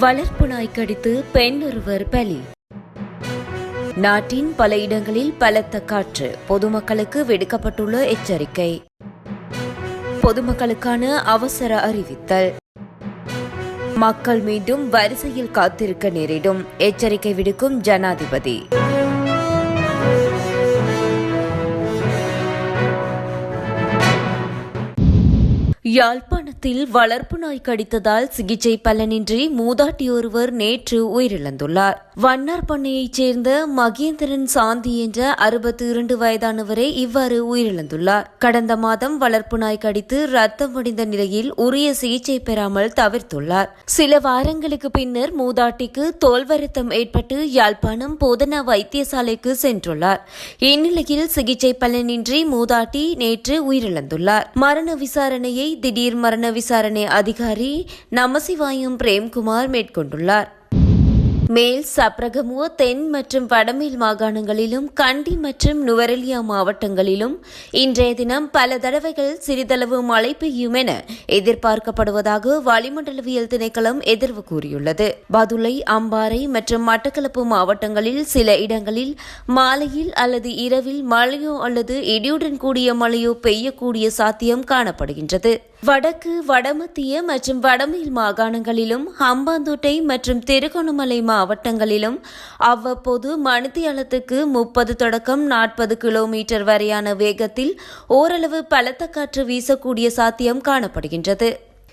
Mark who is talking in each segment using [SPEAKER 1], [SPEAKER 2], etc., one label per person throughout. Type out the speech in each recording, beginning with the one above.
[SPEAKER 1] வளர்ப்பு நாய் கடித்து பெண் ஒருவர் பலி. நாட்டின் பல இடங்களில் பலத்த காற்று பொதுமக்களுக்கு விடுக்கப்பட்டுள்ள எச்சரிக்கை. பொதுமக்களுக்கான அவசர அறிவித்தல். மக்கள் மீண்டும் வரிசையில் காத்திருக்க நேரிடும். எச்சரிக்கை விடுக்கும் ஜனாதிபதி. யாழ்ப்பாணத்தில் வளர்ப்பு நாய் கடித்ததால் சிகிச்சை பலனின்றி மூதாட்டி ஒருவர் நேற்று உயிரிழந்துள்ளார். வண்ணார் பண்ணையைச் சேர்ந்த மகேந்திரன் சாந்தி என்ற அறுபத்தி இரண்டு வயதானவரே இவ்வாறு உயிரிழந்துள்ளார். கடந்த மாதம் வளர்ப்பு நாய் கடித்து ரத்தம் வடிந்த நிலையில் உரிய சிகிச்சை பெறாமல் தவிர்த்துள்ளார். சில வாரங்களுக்கு பின்னர் மூதாட்டிக்கு தோல்வருத்தம் ஏற்பட்டு யாழ்ப்பாணம் போதனா வைத்தியசாலைக்கு சென்றுள்ளார். இந்நிலையில் சிகிச்சை பலனின்றி மூதாட்டி நேற்று உயிரிழந்துள்ளார். மரண விசாரணையை திடீர் மரண விசாரணை அதிகாரி நமசிவாயும் பிரேம்குமார் மேற்கொண்டுள்ளார். மேல் சப்ரகமுவ தென் மற்றும் வடமேல் மாகாணங்களிலும் கண்டி மற்றும் நுவரெலியா மாவட்டங்களிலும் இன்றைய தினம் பல தடவைகள் சிறிதளவு மழை பெய்யும் என எதிர்பார்க்கப்படுவதாக வளிமண்டலவியல் திணைக்களம் எதிர்வு கூறியுள்ளது. பதுளை அம்பாறை மற்றும் மட்டக்களப்பு மாவட்டங்களில் சில இடங்களில் மாலையில் அல்லது இரவில் மழையோ அல்லது இடியுடன் கூடிய மழையோ பெய்யக்கூடிய சாத்தியம் காணப்படுகின்றது. வடக்கு வடமத்திய மற்றும் வடமேல் மாகாணங்களிலும் ஹம்பாந்தோட்டை மற்றும் திருகோணமலை மாவட்டங்களிலும் அவ்வப்போது மணித்தியாலத்துக்கு முப்பது தொடக்கம் நாற்பது கிலோமீட்டர் வரையான வேகத்தில் ஓரளவு பலத்த காற்று வீசக்கூடிய சாத்தியம் காணப்படுகின்றது.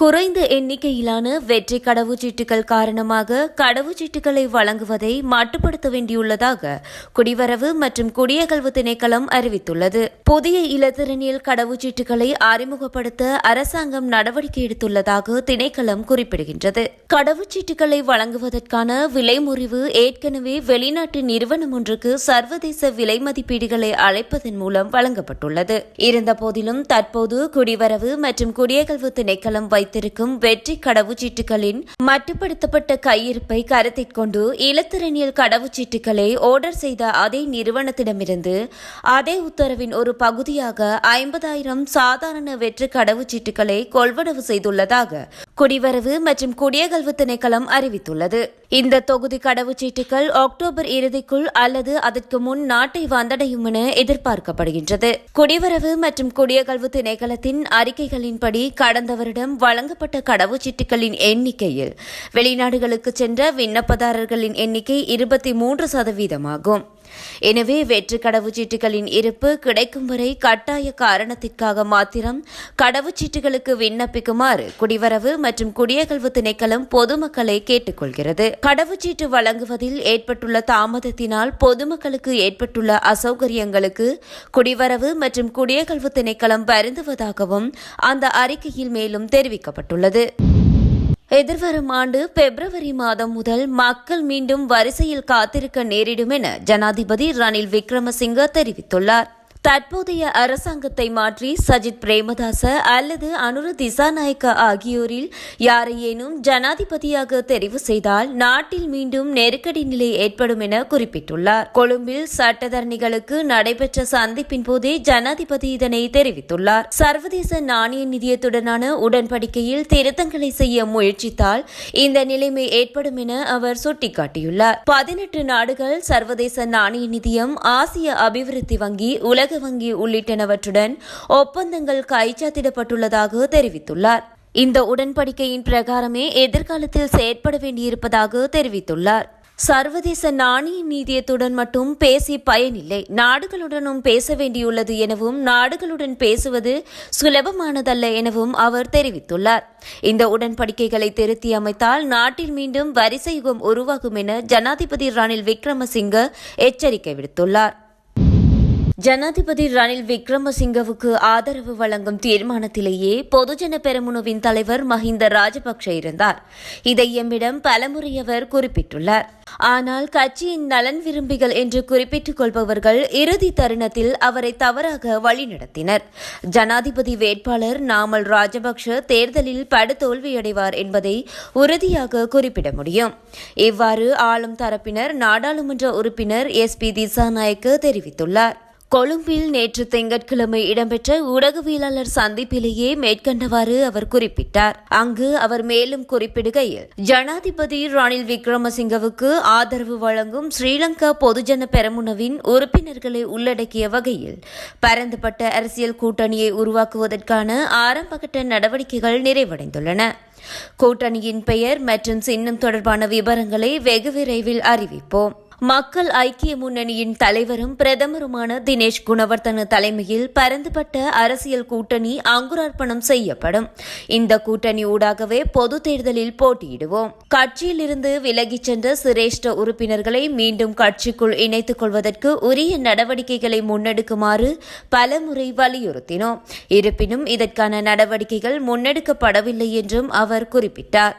[SPEAKER 1] குறைந்த எண்ணிக்கையிலான வெற்றி கடவுச்சீட்டுகள் காரணமாக கடவுச்சீட்டுகளை வழங்குவதை மட்டுப்படுத்த வேண்டியுள்ளதாக குடிவரவு மற்றும் குடியகல்வு திணைக்களம் அறிவித்துள்ளது. புதிய இலத்திரனியல் கடவுச்சீட்டுகளை அறிமுகப்படுத்த அரசாங்கம் நடவடிக்கை எடுத்துள்ளதாக திணைக்களம் குறிப்பிடுகின்றது. கடவுச்சீட்டுகளை வழங்குவதற்கான விலை முறிவு ஏற்கனவே வெளிநாட்டு நிறுவனம் ஒன்றுக்கு சர்வதேச விலை மதிப்பீடுகளை அழைப்பதன் மூலம் வழங்கப்பட்டுள்ளது. இருந்தபோதிலும் தற்போது குடிவரவு மற்றும் குடியகல்வு திணைக்களம் வைத்திருக்கும் வெற்றி கடவுச்சீட்டுகளின் மட்டுப்படுத்தப்பட்ட கையிருப்பை கருத்தில் கொண்டு இலத்திரனியல் கடவுச்சீட்டுகளை ஆர்டர் செய்த அதே நிறுவனத்திடமிருந்து அதே உத்தரவின் ஒரு பகுதியாக ஐம்பதாயிரம் சாதாரண வெற்றி கடவுச்சீட்டுகளை கொள்வனவு செய்துள்ளதாக குடிவரவு மற்றும் குடியகல்வு திணைக்களம் அறிவித்துள்ளது. இந்த தொகுதி கடவுச்சீட்டுகள் அக்டோபர் இறுதிக்குள் அல்லது அதற்கு முன் நாட்டை வந்தடையும் என எதிர்பார்க்கப்படுகின்றது. குடிவரவு மற்றும் குடியகல்வு திணைக்களத்தின் அறிக்கைகளின்படி கடந்த வருடம் வழங்கப்பட்ட கடவுச்சீட்டுகளின் எண்ணிக்கையில் வெளிநாடுகளுக்கு சென்ற விண்ணப்பதாரர்களின் எண்ணிக்கை இருபத்தி மூன்று சதவீதமாகும். எனவே வெற்று கடவுச்சீட்டுகளின் இருப்பு கிடைக்கும் வரை கட்டாய காரணத்திற்காக மாத்திரம் கடவுச்சீட்டுகளுக்கு விண்ணப்பிக்குமாறு குடிவரவு மற்றும் குடியகல்வு திணைக்களம் பொதுமக்களை கேட்டுக்கொள்கிறது. கடவுச்சீட்டு வழங்குவதில் ஏற்பட்டுள்ள தாமதத்தினால் பொதுமக்களுக்கு ஏற்பட்டுள்ள அசௌகரியங்களுக்கு குடிவரவு மற்றும் குடியகல்வு திணைக்களம் வருந்துவதாகவும் அந்த அறிக்கையில் மேலும் தெரிவிக்கப்பட்டுள்ளது. எதிர்வரும் ஆண்டு பிப்ரவரி மாதம் முதல் மக்கள் மீண்டும் வரிசையில் காத்திருக்க நேரிடும் என ஜனாதிபதி ரணில் விக்ரமசிங்க தெரிவித்துள்ளார். தற்போதைய அரசாங்கத்தை மாற்றி சஜித் பிரேமதாச அல்லது அனுரு திசாநாயக்க ஆகியோரில் யாரையேனும் ஜனாதிபதியாக தெரிவு செய்தால் நாட்டில் மீண்டும் நெருக்கடி நிலை ஏற்படும் என குறிப்பிட்டுள்ளார். கொழும்பில் சட்டத்தரணிகளுக்கு நடைபெற்ற சந்திப்பின் போதே ஜனாதிபதி இதனை தெரிவித்துள்ளார். சர்வதேச நாணய நிதியத்துடனான உடன்படிக்கையில் திருத்தங்களை செய்ய முயற்சித்தால் இந்த நிலைமை ஏற்படும் என அவர் சுட்டிக்காட்டியுள்ளார். பதினெட்டு நாடுகள் சர்வதேச நாணய நிதியம் ஆசிய அபிவிருத்தி வங்கி உலக உலக வங்கி உள்ளிட்டனவற்றுடன் ஒப்பந்தங்கள் கைச்சாத்திடப்பட்டுள்ளதாக தெரிவித்துள்ளார். இந்த உடன்படிக்கையின் பிரகாரமே எதிர்காலத்தில் செயற்பட வேண்டியிருப்பதாக தெரிவித்துள்ளார். சர்வதேச நாணய நீதியத்துடன் மட்டும் பேசி பயனில்லை. நாடுகளுடனும் பேச வேண்டியுள்ளது எனவும் நாடுகளுடன் பேசுவது சுலபமானதல்ல எனவும் அவர் தெரிவித்துள்ளார். இந்த உடன்படிக்கைகளை திருத்தி அமைத்தால் நாட்டில் மீண்டும் வரிசை யுகம் உருவாகும் என ஜனாதிபதி ரணில் விக்ரமசிங்க எச்சரிக்கை விடுத்துள்ளார். ஜனாதிபதி ரணில் விக்ரமசிங்கவுக்கு ஆதரவு வழங்கும் தீர்மானத்திலேயே பொதுஜன பெருமுனுவின் தலைவர் மஹிந்த ராஜபக்ஷ இருந்தார். இதை எம்மிடம் பலமுறை அவர் குறிப்பிட்டுள்ளார். ஆனால் கட்சியின் நலன் விரும்பிகள் என்று குறிப்பிட்டுக் கொள்பவர்கள் இறுதி தருணத்தில் அவரை தவறாக வழிநடத்தினர். ஜனாதிபதி வேட்பாளர் நாமல் ராஜபக்ஷ தேர்தலில் படுதோல்வியடைவார் என்பதை உறுதியாக குறிப்பிட முடியும். இவ்வாறு ஆளும் தரப்பினர் நாடாளுமன்ற உறுப்பினர் எஸ் பி திசாநாயக்க தெரிவித்துள்ளார். கொழும்பில் நேற்று திங்கட்கிழமை இடம்பெற்ற ஊடகவியலாளர் சந்திப்பிலேயே மேற்கண்டவாறு அவர் குறிப்பிட்டார். அங்கு அவர் மேலும் குறிப்பிடுகையில் ஜனாதிபதி ரணில் விக்ரமசிங்கவுக்கு ஆதரவு வழங்கும் ஸ்ரீலங்கா பொதுஜன பெரமுனவின் உறுப்பினர்களை உள்ளடக்கிய வகையில் பரந்துபட்ட அரசியல் கூட்டணியை உருவாக்குவதற்கான ஆரம்பகட்ட நடவடிக்கைகள் நிறைவடைந்துள்ளன. கூட்டணியின் பெயர் மற்றும் சின்னம் தொடர்பான விவரங்களை வெகு விரைவில் அறிவிப்போம். மக்கள் ஐக்கிய முன்னணியின் தலைவரும் பிரதமருமான தினேஷ் குணவர்த்தன தலைமையில் பரந்துபட்ட அரசியல் கூட்டணி அங்குரார்ப்பணம் செய்யப்படும். இந்த கூட்டணி ஊடாகவே பொது தேர்தலில் போட்டியிடுவோம். கட்சியிலிருந்து விலகிச் சென்ற சிரேஷ்ட உறுப்பினர்களை மீண்டும் கட்சிக்குள் இணைத்துக் கொள்வதற்கு உரிய நடவடிக்கைகளை முன்னெடுக்குமாறு பலமுறை வலியுறுத்தினோம். இருப்பினும் இதற்கான நடவடிக்கைகள் முன்னெடுக்கப்படவில்லை என்றும் அவர் குறிப்பிட்டார்.